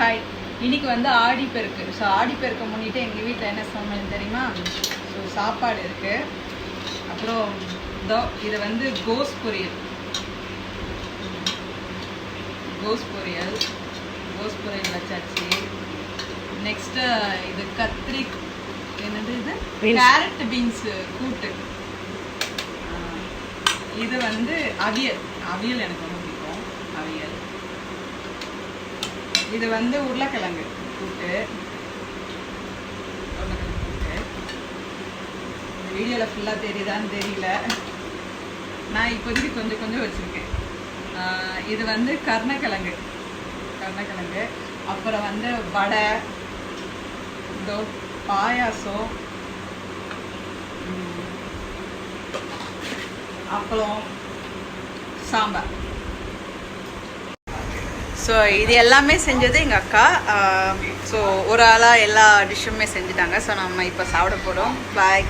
Hi இன்னைக்கு வந்து Aadiperukku so ஆடிப்பெருக்க முன்னிட்டு எங்கள் வீட்டில் என்ன சமையல் தெரியுமா? ஸோ சாப்பாடு இருக்கு. அப்புறம் இதோ இது வந்து கோஸ் பொரியல். கோஸ் பொரியல். கோஸ் பொரியல் வச்சாச்சு. நெக்ஸ்ட்டு இது கத்திரி என்னது இது. கேரட் பீன்ஸ் கூட்டு. இது வந்து அவியல். அவியல் எனக்கு ரொம்ப பிடிக்கும் அவியல் இது வந்து உருளைக்கிழங்கு கூட்டு. உருளைக்கிழங்கு கூட்டு இந்த வீடியோவில் ஃபுல்லாக தெரியுதான்னு தெரியல. நான் இப்போதைக்கு கொஞ்சம் கொஞ்சம் வச்சுருக்கேன். இது வந்து கர்ணக்கிழங்கு. கருணக்கிழங்கு. அப்புறம் வந்து வடை இதோ பாயாசம். அப்பளம் சாம்பார். ஸோ இது எல்லாமே செஞ்சது எங்கள் அக்கா. ஸோ ஒரு ஆளாக எல்லா டிஷ்ஷுமே செஞ்சுட்டாங்க. ஸோ நம்ம இப்போ சாப்பிட போகிறோம் பாய்